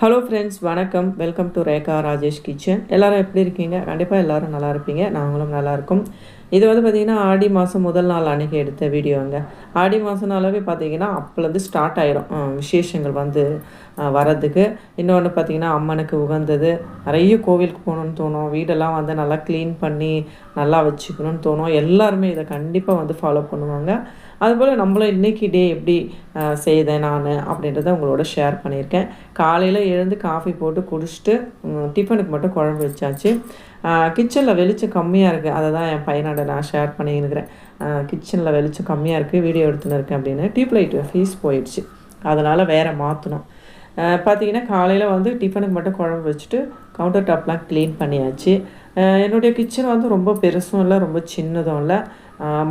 Hello friends வணக்கம். Welcome to Rekha Rajesh kitchen எல்லோரும் எப்படி இருக்கீங்க? கண்டிப்பாக எல்லாரும் நல்லா இருப்பீங்க. நாங்களும் நல்லாயிருக்கும் இது வந்து பார்த்திங்கன்னா ஆடி மாதம் முதல் நாள் அன்றைக்கி எடுத்த வீடியோங்க. ஆடி மாதம்னாலவே பார்த்தீங்கன்னா அப்போலேருந்து ஸ்டார்ட் ஆயிரும். விசேஷங்கள் வந்து வரதுக்கு வர்றதுக்கு. இன்னொன்று பார்த்தீங்கன்னா அம்மனுக்கு உகந்தது. நிறைய கோவிலுக்கு போகணுன்னு தோணும். வீடெல்லாம் வந்து நல்லா க்ளீன் பண்ணி நல்லா வச்சுக்கணும்னு தோணும். எல்லாருமே இதை கண்டிப்பாக வந்து ஃபாலோ பண்ணுவாங்க. அதுபோல் நம்மளும் இன்றைக்கி டே எப்படி செய்தேன் நான் அப்படின்றத உங்களோட ஷேர் பண்ணியிருக்கேன். காலையில் எழுந்து காஃபி போட்டு குடிச்சிட்டு டிஃபனுக்கு மட்டும் குழம்பு வச்சாச்சு. கிச்சனில் வெளிச்சம் கம்மியாக இருக்குது அதை தான் என் பையனோட நான் ஷேர் பண்ணியிருக்கிறேன் கிச்சனில் வெளிச்சம் கம்மியாக இருக்குது வீடியோ எடுத்துன்னு இருக்கேன் அப்படின்னு. டியூப் லைட் ஃபீஸ் போயிடுச்சு. அதனால் வேறு மாற்றணும் பார்த்தீங்கன்னா காலையில் வந்து டிஃபனுக்கு மட்டும் குழம்பு வச்சுட்டு கவுண்டர் டாப்லாம் க்ளீன் பண்ணியாச்சு. என்னுடைய கிச்சன் வந்து ரொம்ப பெருசும் இல்லை ரொம்ப சின்னதும் இல்லை.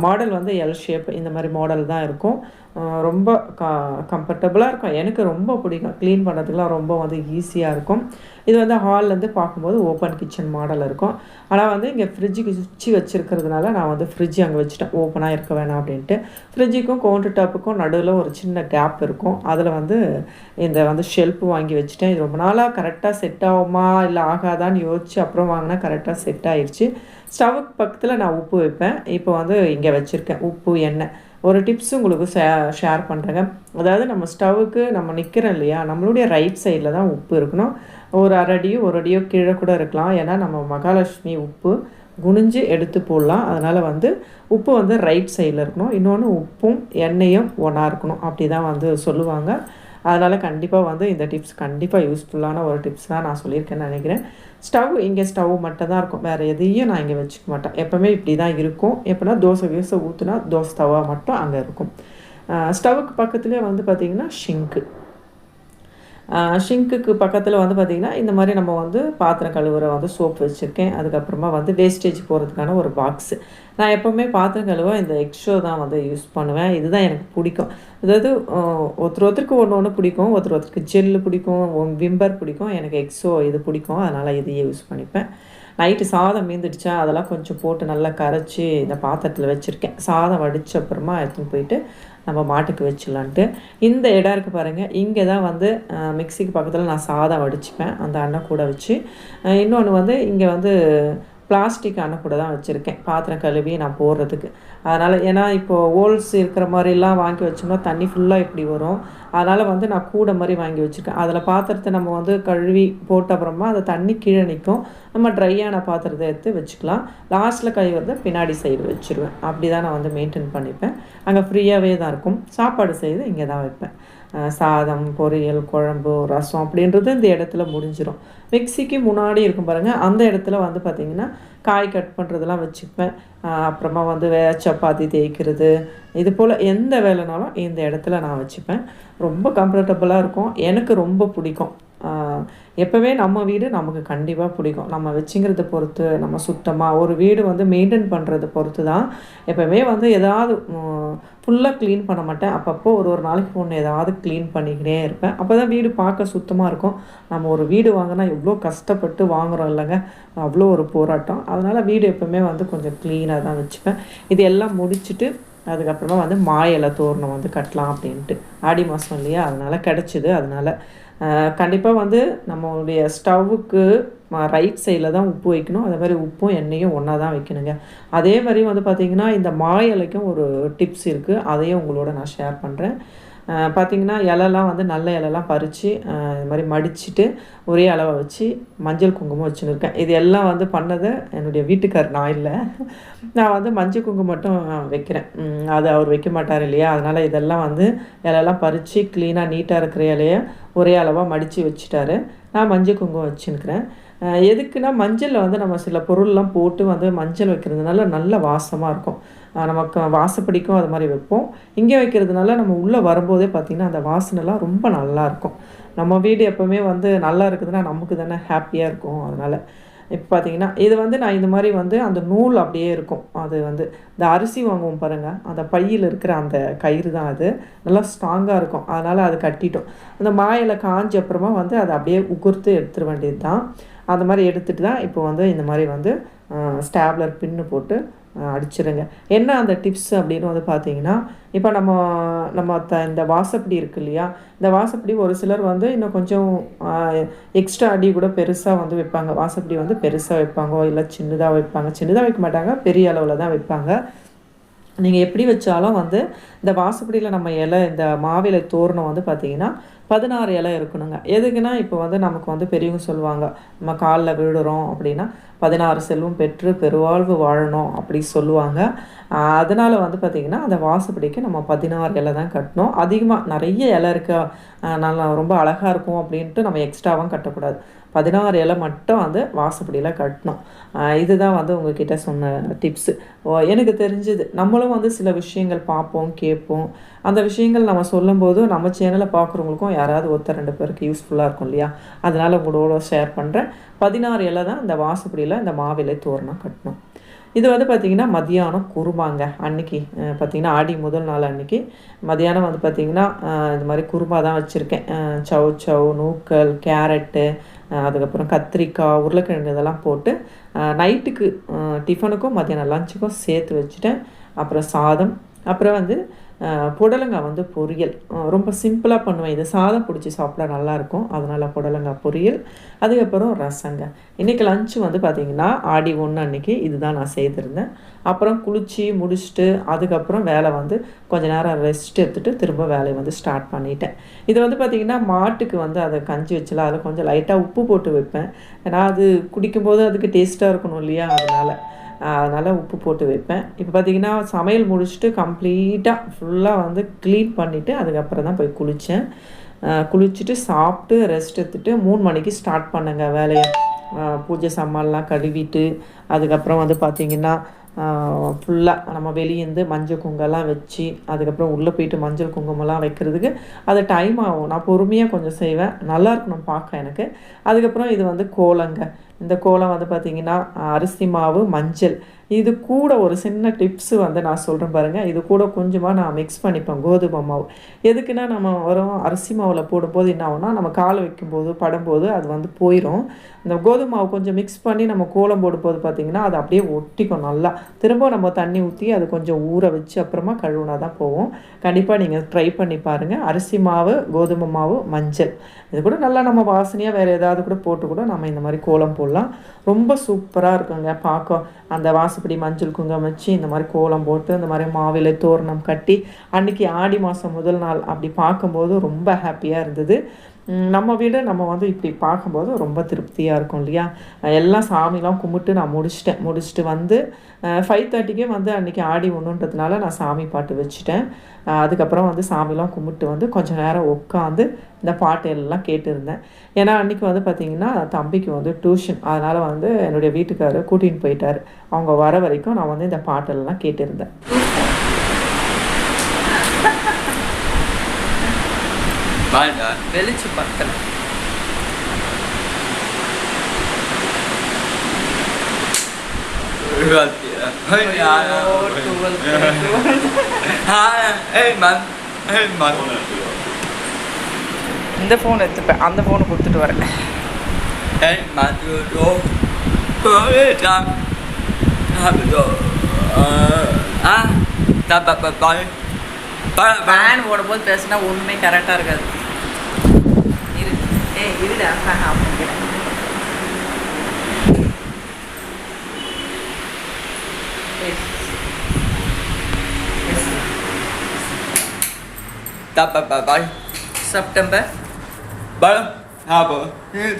மாடல் வந்து எல் ஷேப் இந்த மாதிரி மாடல் தான் இருக்கும். ரொம்ப க கம்ஃபர்டபுளாக இருக்கும். எனக்கு ரொம்ப பிடிக்கும். க்ளீன் பண்ணுறதுக்குலாம் ரொம்ப வந்து ஈஸியாக இருக்கும். இது வந்து ஹால்லேருந்து பார்க்கும்போது ஓப்பன் கிச்சன் மாடல் இருக்கும். ஆனால் வந்து இங்கே ஃப்ரிட்ஜுக்கு சுற்றி வச்சுருக்கிறதுனால நான் வந்து ஃப்ரிட்ஜ் அங்கே வச்சுட்டேன். ஓப்பனாக இருக்க வேணாம் அப்படின்ட்டு. ஃப்ரிட்ஜுக்கும் கவுண்டர் டாப்புக்கும் நடுவில் ஒரு சின்ன கேப் இருக்கும். அதில் வந்து இந்த வந்து ஷெல்ஃப் வாங்கி வச்சுட்டேன். இது ரொம்ப நாளாக கரெக்டாக செட் ஆகுமா? இல்லை ஆகாதான்னு யோசிச்சு அப்புறம் வாங்கினா கரெக்டாக செட் ஆயிடுச்சு ஸ்டவ்வுக்கு பக்கத்தில் நான் உப்பு வைப்பேன். இப்போ வந்து இங்கே வச்சுருக்கேன். உப்பு எண்ணெய். ஒரு டிப்ஸ் உங்களுக்கு ஷே ஷேர் பண்ணுறேங்க அதாவது நம்ம ஸ்டவ்வுக்கு நம்ம நிற்கிறோம் இல்லையா? நம்மளுடைய ரைட் சைடில் தான் உப்பு இருக்கணும். ஒரு அரடியோ ஒரு அடியோ கீழே கூட இருக்கலாம். ஏன்னா நம்ம மகாலட்சுமி உப்பு குனிஞ்சு எடுத்து போடலாம். அதனால் வந்து உப்பு வந்து ரைட் சைடில் இருக்கணும். இன்னொன்று உப்பும் எண்ணெயும் ஒன்றா இருக்கணும். அப்படி தான் வந்து சொல்லுவாங்க. அதனால் கண்டிப்பாக வந்து இந்த டிப்ஸ் கண்டிப்பாக யூஸ்ஃபுல்லான ஒரு டிப்ஸ் தான் நான் சொல்லியிருக்கேன்னு நினைக்கிறேன். ஸ்டவ் இங்கே ஸ்டவ் மட்டும் தான் இருக்கும். வேறு எதையும் நான் இங்கே வச்சுக்க மாட்டேன். எப்போவுமே இப்படி தான் இருக்கும். எப்போனா தோசை வீசை ஊற்றுனா தோசை தவா மட்டும் அங்கே இருக்கும். ஸ்டவ்வுக்கு பக்கத்துலேயே வந்து பார்த்திங்கன்னா ஷிங்க்கு ஷிங்க்குக்கு பக்கத்தில் வந்து பார்த்திங்கன்னா இந்த மாதிரி நம்ம வந்து பாத்திரம் கழுவுற வந்து சோப் வச்சுருக்கேன். அதுக்கப்புறமா வந்து வேஸ்டேஜ் போகிறதுக்கான ஒரு பாக்ஸு நான் எப்போவுமே பாத்திரம் கழுவ இந்த எக்ஸ்ட்ரோ தான் வந்து யூஸ் பண்ணுவேன். இதுதான் எனக்கு பிடிக்கும். அதாவது ஒருத்தர் ஒருத்தருக்கு ஒன்று ஒன்று பிடிக்கும். ஒருத்தர் ஒருத்தருக்கு ஜெல்லு பிடிக்கும். விம்பர் பிடிக்கும். எனக்கு எக்ஸோ இது பிடிக்கும். அதனால் இதையே யூஸ் பண்ணிப்பேன். நைட்டு சாதம் மீந்துடுச்சா? அதெல்லாம் கொஞ்சம் போட்டு நல்லா கரைச்சி இந்த பாத்திரத்தில் வச்சுருக்கேன். சாதம் வடித்த அப்புறமா எடுத்துன்னு போயிட்டு நம்ம மாட்டுக்கு வச்சிடலான்ட்டு. இந்த இடம் இருக்குது பாருங்கள் இங்கே தான் வந்து மிக்சிக்கு மிக்ஸிக்கு பக்கத்தில் நான் சாதம் வடிச்சுப்பேன். அந்த அண்ணன் கூட வச்சு. இன்னொன்று வந்து இங்கே வந்து பிளாஸ்டிக் அணை கூட தான் வச்சுருக்கேன். பாத்திரம் கழுவி நான் போடுறதுக்கு. அதனால் ஏன்னா இப்போது ஹோல்ஸ் இருக்கிற மாதிரிலாம் வாங்கி வச்சோம்னா தண்ணி ஃபுல்லாக இப்படி வரும். அதனால் வந்து நான் கூடை மாதிரி வாங்கி வச்சுருக்கேன். அதில் பாத்திரத்தை நம்ம வந்து கழுவி போட்ட அப்புறமா அந்த தண்ணி கீழே நிற்கும் நம்ம ட்ரையான பாத்திரத்தை எடுத்து வச்சுக்கலாம். லாஸ்ட்டில் கழுவுறத பின்னாடி சைடு வச்சுருவேன். அப்படி தான் நான் வந்து மெயின்டைன் பண்ணிப்பேன். அங்கே ஃப்ரீயாகவே தான் இருக்கும். சாப்பாடு செய்து இங்கே தான் வைப்பேன். சாதம் பொரியல் குழம்பு ரசம் அப்படின்றது இந்த இடத்துல முடிஞ்சிடும் மிக்சிக்கு முன்னாடி இருக்கும் பாருங்கள் அந்த இடத்துல வந்து பார்த்திங்கன்னா காய் கட் பண்ணுறதெல்லாம் வச்சுப்பேன் அப்புறமா வந்து வே சப்பாத்தி தேய்க்கிறது இது போல் எந்த வேலைனாலும் இந்த இடத்துல நான் வச்சுப்பேன். ரொம்ப கம்ஃபர்டபுளாக இருக்கும். எனக்கு ரொம்ப பிடிக்கும். எப்போவே நம்ம வீடு நமக்கு கண்டிப்பாக பிடிக்கும். நம்ம வச்சுங்கிறத பொறுத்து நம்ம சுத்தமாக ஒரு வீடு வந்து மெயின்டைன் பண்ணுறத பொறுத்து தான் எப்போவுமே வந்து ஏதாவது ஃபுல்லாக க்ளீன் பண்ண மாட்டேன். அப்பப்போ ஒரு ஒரு நாளைக்கு ஒன்று ஏதாவது க்ளீன் பண்ணிக்கிட்டே இருப்பேன். அப்போ தான் வீடு பார்க்க சுத்தமாக இருக்கும். நம்ம ஒரு வீடு வாங்கினா எவ்வளோ கஷ்டப்பட்டு வாங்குகிறோம் இல்லைங்க? அவ்வளோ ஒரு போராட்டம். அதனால் வீடு எப்போவுமே வந்து கொஞ்சம் க்ளீனாக தான் வச்சுப்பேன். இது எல்லாம் முடிச்சுட்டு அதுக்கப்புறமா வந்து மாயில தோரணம் வந்து கட்டலாம் அப்படின்ட்டு. ஆடி மாதம் இல்லையா? அதனால் கிடச்சிது. அதனால் கண்டிப்பாக வந்து நம்மளுடைய ஸ்டவ்வுக்கு ரைட் சைடில் தான் உப்பு வைக்கணும். அதே மாதிரி உப்பும் எண்ணெயும் ஒன்றா தான் வைக்கணுங்க. அதே மாதிரி வந்து பார்த்திங்கன்னா இந்த மாயலைக்கும் ஒரு டிப்ஸ் இருக்குது அதையும் உங்களோட நான் ஷேர் பண்ணுறேன் பார்த்திங்கன்னா இலெல்லாம் வந்து நல்ல இலெல்லாம் பறித்து இது மாதிரி மடிச்சுட்டு ஒரே அளவை வச்சு மஞ்சள் குங்குமம் வச்சுன்னு இருக்கேன் இது எல்லாம் வந்து பண்ணதை என்னுடைய வீட்டுக்கார் நான் இல்லை. நான் வந்து மஞ்சள் குங்குமம் மட்டும் வைக்கிறேன். அது அவர் வைக்க மாட்டார் இல்லையா? அதனால் இதெல்லாம் வந்து இலெல்லாம் பறித்து க்ளீனாக நீட்டாக இருக்கிற இலையை ஒரே அளவாக மடித்து வச்சுட்டாரு. நான் மஞ்சள் குங்குமம் வச்சுருக்கிறேன் எதுக்குன்னா மஞ்சளில் வந்து நம்ம சில பொருள்லாம் போட்டு வந்து மஞ்சள் வைக்கிறதுனால நல்ல வாசமாக இருக்கும். நமக்கு வாசப்படிக்கும் அது மாதிரி வைப்போம். இங்கே வைக்கிறதுனால நம்ம உள்ளே வரும்போதே பார்த்திங்கன்னா அந்த வாசனைலாம் ரொம்ப நல்லாயிருக்கும் நம்ம வீடு எப்போவுமே வந்து நல்லா இருக்குதுன்னா நமக்கு தானே ஹாப்பியாக இருக்கும் அதனால். இப்போ பார்த்தீங்கன்னா இது வந்து நான் இந்த மாதிரி வந்து அந்த நூல் அப்படியே இருக்கும். அது வந்து இந்த அரிசி வாங்குவோம் பாருங்கள் அந்த பையில் இருக்கிற அந்த கயிறு தான் அது. நல்லா ஸ்ட்ராங்காக இருக்கும். அதனால் அது கட்டிட்டோம். அந்த மாயில காஞ்ச அப்புறமா வந்து அதை அப்படியே உகுர்த்து எடுத்துட வேண்டியது தான். அந்த மாதிரி எடுத்துட்டு தான் இப்போ வந்து இந்த மாதிரி வந்து ஸ்டாப்லர் பின்னு போட்டு அடிச்சிருங்க. என்ன அந்த டிப்ஸ் அப்படின்னு வந்து பார்த்தீங்கன்னா இப்போ நம்ம நம்ம த இந்த வாசப்படி இருக்கு இல்லையா? இந்த வாசப்படி ஒரு சிலர் வந்து இன்னும் கொஞ்சம் எக்ஸ்ட்ரா அடி கூட பெருசாக வந்து வைப்பாங்க. வாசப்படி வந்து பெருசாக வைப்பாங்க இல்லை சின்னதாக வைப்பாங்க. சின்னதாக வைக்க மாட்டாங்க பெரிய அளவில் தான் வைப்பாங்க. நீங்கள் எப்படி வச்சாலும் வந்து இந்த வாசப்படியில் நம்ம இலை இந்த மாவிலை தோரணம் வந்து பார்த்திங்கன்னா பதினாறு இலை இருக்கணுங்க. எதுக்குன்னா இப்போ வந்து நமக்கு வந்து பெரியவங்க சொல்லுவாங்க நம்ம காலில் விழுறோம் அப்படின்னா பதினாறு செல்வம் பெற்று பெருவாழ்வு வாழணும் அப்படி சொல்லுவாங்க. அதனால் வந்து பார்த்திங்கன்னா அந்த வாசப்படிக்கு நம்ம பதினாறு இலை தான் கட்டணும். அதிகமாக நிறைய இலை இருக்க. நல்லா ரொம்ப அழகாக இருக்கும் அப்படின்ட்டு நம்ம எக்ஸ்ட்ராவும் கட்டக்கூடாது. பதினாறு இலை மட்டும் வந்து வாசப்படியில் கட்டணும். இதுதான் வந்து உங்ககிட்ட சொன்ன டிப்ஸு எனக்கு தெரிஞ்சது. நம்மளும் வந்து சில விஷயங்கள் பார்ப்போம் கேட்போம். அந்த விஷயங்கள் நம்ம சொல்லும்போது நம்ம சேனலை பார்க்குறவங்களுக்கும் யாராவது ஒருத்தர் ரெண்டு பேருக்கு யூஸ்ஃபுல்லாக இருக்கும் இல்லையா? அதனால் உங்களோட ஷேர் பண்ணுறேன் பதினாறு இலை தான் இந்த வாசப்படியில் இந்த மாவிலை தோரணம் கட்டணும். இது வந்து பார்த்திங்கன்னா மதியானம் குருமாங்க. அன்னைக்கு பார்த்திங்கன்னா ஆடி முதல் நாள் அன்னைக்கு மதியானம் வந்து பார்த்திங்கன்னா இது மாதிரி குருமா தான் வச்சுருக்கேன். சவு சவு நூக்கல் கேரட்டு அதுக்கப்புறம் கத்திரிக்காய் உருளைக்கிழங்கு இதெல்லாம் போட்டு நைட்டுக்கு டிஃபனுக்கும் மதியானம் லஞ்சுக்கும் சேர்த்து வச்சுட்டேன். அப்புறம் சாதம் அப்புறம் வந்து புடலங்காய் வந்து பொரியல். ரொம்ப சிம்பிளாக பண்ணுவேன். இது சாதம் பிடிச்சி சாப்பிட நல்லாயிருக்கும். அதனால் புடலங்காய் பொரியல் அதுக்கப்புறம் ரசங்க. இன்றைக்கி லஞ்சு வந்து பார்த்திங்கன்னா ஆடி ஒன்று அன்றைக்கி இதுதான் நான் செய்திருந்தேன். அப்புறம் குளித்து முடிச்சுட்டு அதுக்கப்புறம் வேலை வந்து கொஞ்ச நேரம் ரெஸ்ட் எடுத்துகிட்டு திரும்ப வேலையை வந்து ஸ்டார்ட் பண்ணிட்டேன். இது வந்து பார்த்திங்கன்னா மாட்டுக்கு வந்து அதை கஞ்சி வச்சலாம் அதில் கொஞ்சம் லைட்டாக உப்பு போட்டு வைப்பேன். ஏன்னா அது குடிக்கும்போது அதுக்கு டேஸ்ட்டாக இருக்கணும் இல்லையா? அதனால். அதனால் உப்பு போட்டு வைப்பேன். இப்போ பார்த்திங்கன்னா சமையல் முடிச்சுட்டு கம்ப்ளீட்டாக ஃபுல்லாக வந்து க்ளீன் பண்ணிவிட்டு அதுக்கப்புறம் தான் போய் குளித்தேன் குளிச்சுட்டு சாப்பிட்டு ரெஸ்ட் எடுத்துட்டு மூணு மணிக்கு ஸ்டார்ட் பண்ணுங்க வேலையை. பூஜை சாமான்லாம் கழுவிட்டு அதுக்கப்புறம் வந்து பார்த்திங்கன்னா ஃபுல்லாக நம்ம வெளியேந்து மஞ்சள் குங்கெல்லாம் வச்சு அதுக்கப்புறம் உள்ளே போயிட்டு மஞ்சள் குங்குமம்லாம் வைக்கிறதுக்கு அது டைம் ஆகும். நான் பொறுமையாக கொஞ்சம் செய்வேன். நல்லா இருக்கணும் பார்க்க எனக்கு. அதுக்கப்புறம் இது வந்து கோலங்க. இந்த கோலம் வந்து பார்த்திங்கன்னா அரிசி மாவு மஞ்சள். இது கூட ஒரு சின்ன டிப்ஸு வந்து நான் சொல்கிறேன் பாருங்கள் இது கூட கொஞ்சமாக நான் மிக்ஸ் பண்ணிப்பேன் கோதுமை மாவு. எதுக்குன்னா நம்ம வரும் அரிசி மாவில் போடும்போது என்ன ஆகும்னா நம்ம கால் வைக்கும்போது படும்போது அது வந்து போயிடும் இந்த கோதுமை மாவு கொஞ்சம் மிக்ஸ் பண்ணி நம்ம கோலம் போடும்போது பார்த்திங்கன்னா அது அப்படியே ஒட்டிக்கும் நல்லா. திரும்ப நம்ம தண்ணி ஊற்றி அது கொஞ்சம் ஊற வச்சு அப்புறமா கழுவுனா தான் போகும். கண்டிப்பாக நீங்கள் ட்ரை பண்ணி பாருங்கள் அரிசி மாவு கோதுமை மாவு மஞ்சள். இது கூட நல்லா நம்ம வாசனையாக வேறு ஏதாவது கூட போட்டு கூட நம்ம இந்த மாதிரி கோலம் போடலாம். ரொம்ப சூப்பராக இருக்குங்க. பார்க்க அந்த வாசப்படி மஞ்சள் குங்குமம் வச்சு இந்த மாதிரி கோலம் போட்டு இந்த மாதிரி மாவிலை தோரணம் கட்டி அன்னைக்கு ஆடி மாதம் முதல் நாள் அப்படி பார்க்கும்போது ரொம்ப ஹாப்பியாக இருந்தது. நம்ம வீடு நம்ம வந்து இப்படி பார்க்கும்போது ரொம்ப திருப்தியாக இருக்கும் இல்லையா? எல்லாம் சாமிலாம் கும்பிட்டு நான் முடிச்சிட்டேன். முடிச்சுட்டு வந்து ஃபைவ் தேர்ட்டிக்கே வந்து அன்றைக்கி ஆடி ஒன்றுன்றதுனால நான் சாமி பாட்டு வச்சுட்டேன். அதுக்கப்புறம் வந்து சாமிலாம் கும்பிட்டு வந்து கொஞ்சம் நேரம் உட்காந்து இந்த பாட்டு எல்லாம் கேட்டிருந்தேன். ஏன்னா அன்றைக்கி வந்து பார்த்திங்கன்னா தம்பிக்கு வந்து டியூஷன் அதனால் வந்து என்னுடைய வீட்டுக்காரர் கூட்டின்னு போயிட்டார். அவங்க வர வரைக்கும் நான் வந்து இந்த பாட்டெல்லாம் கேட்டிருந்தேன். man. Eh, man. இந்த ஃபோன் எடுத்துப்பேன். அந்த ஃபோனை கொடுத்துட்டு வரேன். Ba, ba. ஃபேன் ஓடும்போது பேசினா ஒன்றுமே கரெக்டாக இருக்காது.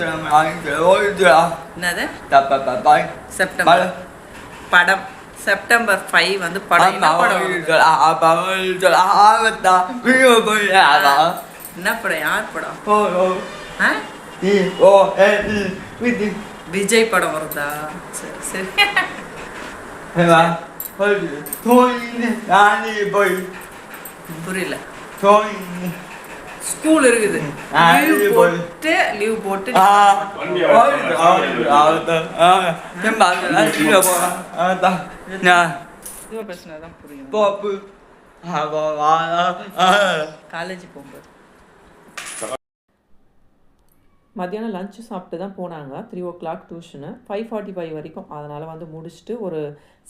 Nama angin tu. Oh, tu lah. என்னது ba. செப்டம்பர். படம். செப்டம்பர் ஃபைவ் வந்து படம். என்ன படம்? வருது? என்ன படம் யார் படம் ஆ விஜய் படம் வருதா? சரி சரி. புரியல. ஸ்கூல் இருக்குது. லீவ் போட்டு லீவ் போட்டு காலேஜ் போகும்போது. மத்தியானம் லஞ்சு சாப்பிட்டு தான் போனாங்க. Three o'clock tuition five forty five வரைக்கும் அதனால் வந்து முடிச்சுட்டு ஒரு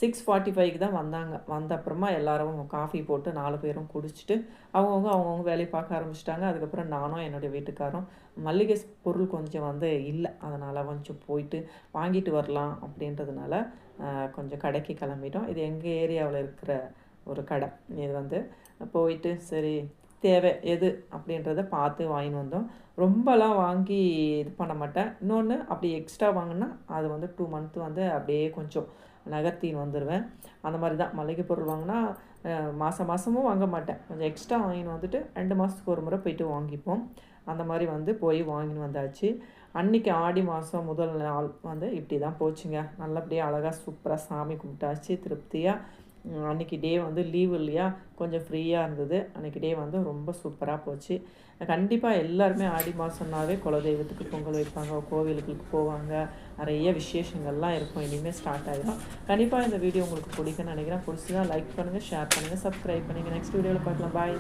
சிக்ஸ் ஃபார்ட்டி ஃபைவ்க்கு தான் வந்தாங்க. வந்த அப்புறமா எல்லாரும் காஃபி போட்டு நாலு பேரும் குடிச்சிட்டு அவங்கவுங்க அவங்கவுங்க வேலையை பார்க்க ஆரம்பிச்சிட்டாங்க. அதுக்கப்புறம் நானும் என்னுடைய வீட்டுக்காரும் மல்லிகை பொருள் கொஞ்சம் வந்து இல்லை அதனால் கொஞ்சம் போயிட்டு வாங்கிட்டு வரலாம் அப்படின்றதுனால கொஞ்சம் கடைக்கு கிளம்பிட்டோம். இது எங்கள் ஏரியாவில் இருக்கிற ஒரு கடை. இது வந்து போயிட்டு சரி தேவை எது அப்படின்றத பார்த்து வாங்கின்னு வந்தோம். ரொம்பலாம் வாங்கி இது பண்ண மாட்டேன் இன்னொன்று அப்படி எக்ஸ்ட்ரா வாங்கினா அது வந்து டூ மந்த் வந்து அப்படியே கொஞ்சம் நகர்த்தின்னு வந்துடுவேன் அந்த மாதிரி தான் மளிகை பொருள் வாங்கினா மாதம் மாதமும் வாங்க மாட்டேன். கொஞ்சம் எக்ஸ்ட்ரா வாங்கின்னு வந்துட்டு ரெண்டு மாதத்துக்கு ஒரு முறை போயிட்டு வாங்கிப்போம். அந்த மாதிரி வந்து போய் வாங்கின்னு வந்தாச்சு. அன்றைக்கி ஆடி மாதம் முதல் நாள் வந்து இப்படி தான் போச்சுங்க. நல்லபடியாக அழகாக சூப்பராக சாமி கும்பிட்டாச்சு திருப்தியாக அன்றைக்கி அன்னைக்கு டே வந்து லீவு இல்லையா? கொஞ்சம் ஃப்ரீயாக இருந்தது. அன்றைக்கி டே வந்து ரொம்ப சூப்பராக போச்சு. கண்டிப்பாக எல்லாருமே ஆடி மாதம்னாவே குலதெய்வத்துக்கு பொங்கல் வைப்பாங்க கோவிலுக்கு போவாங்க. நிறைய விசேஷங்கள்லாம் இருக்கும். இனிமேல் ஸ்டார்ட் ஆகிடும் கண்டிப்பாக இந்த வீடியோ உங்களுக்கு பிடிக்குன்னு நினைக்கிறேன். பிடிச்சி தான் லைக் பண்ணுங்கள் ஷேர் பண்ணுங்கள் சப்ஸ்கிரைப் பண்ணுங்கள் நெக்ஸ்ட் வீடியோவில் பார்க்கலாம். பாய்